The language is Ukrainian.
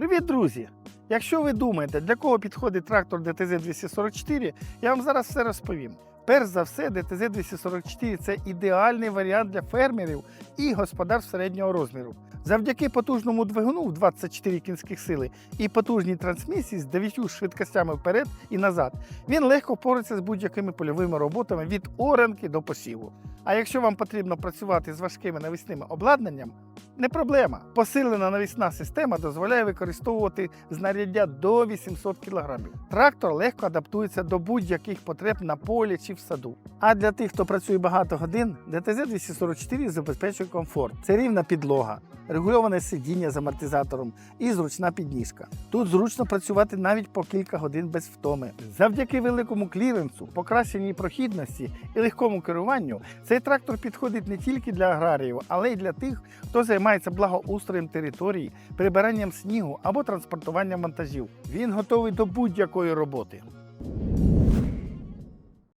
Привіт, друзі! Якщо ви думаєте, для кого підходить трактор ДТЗ-244, я вам зараз все розповім. Перш за все, ДТЗ-244 це ідеальний варіант для фермерів і господарств середнього розміру. Завдяки потужному двигуну в 24 кінських сили і потужній трансмісії з 9 швидкостями вперед і назад, він легко впорається з будь-якими польовими роботами від оранки до посіву. А якщо вам потрібно працювати з важкими навісними обладнанням, не проблема. Посилена навісна система дозволяє використовувати знаряддя до 800 кг. Трактор легко адаптується до будь-яких потреб на полі чи в саду. А для тих, хто працює багато годин, ДТЗ-244 забезпечує комфорт. Це рівна підлога, регульоване сидіння з амортизатором і зручна підніжка. Тут зручно працювати навіть по кілька годин без втоми. Завдяки великому кліренсу, покращеній прохідності і легкому керуванню, цей трактор підходить не тільки для аграріїв, але й для тих, хто займається благоустроєм території, прибиранням снігу або транспортуванням вантажів. Він готовий до будь-якої роботи.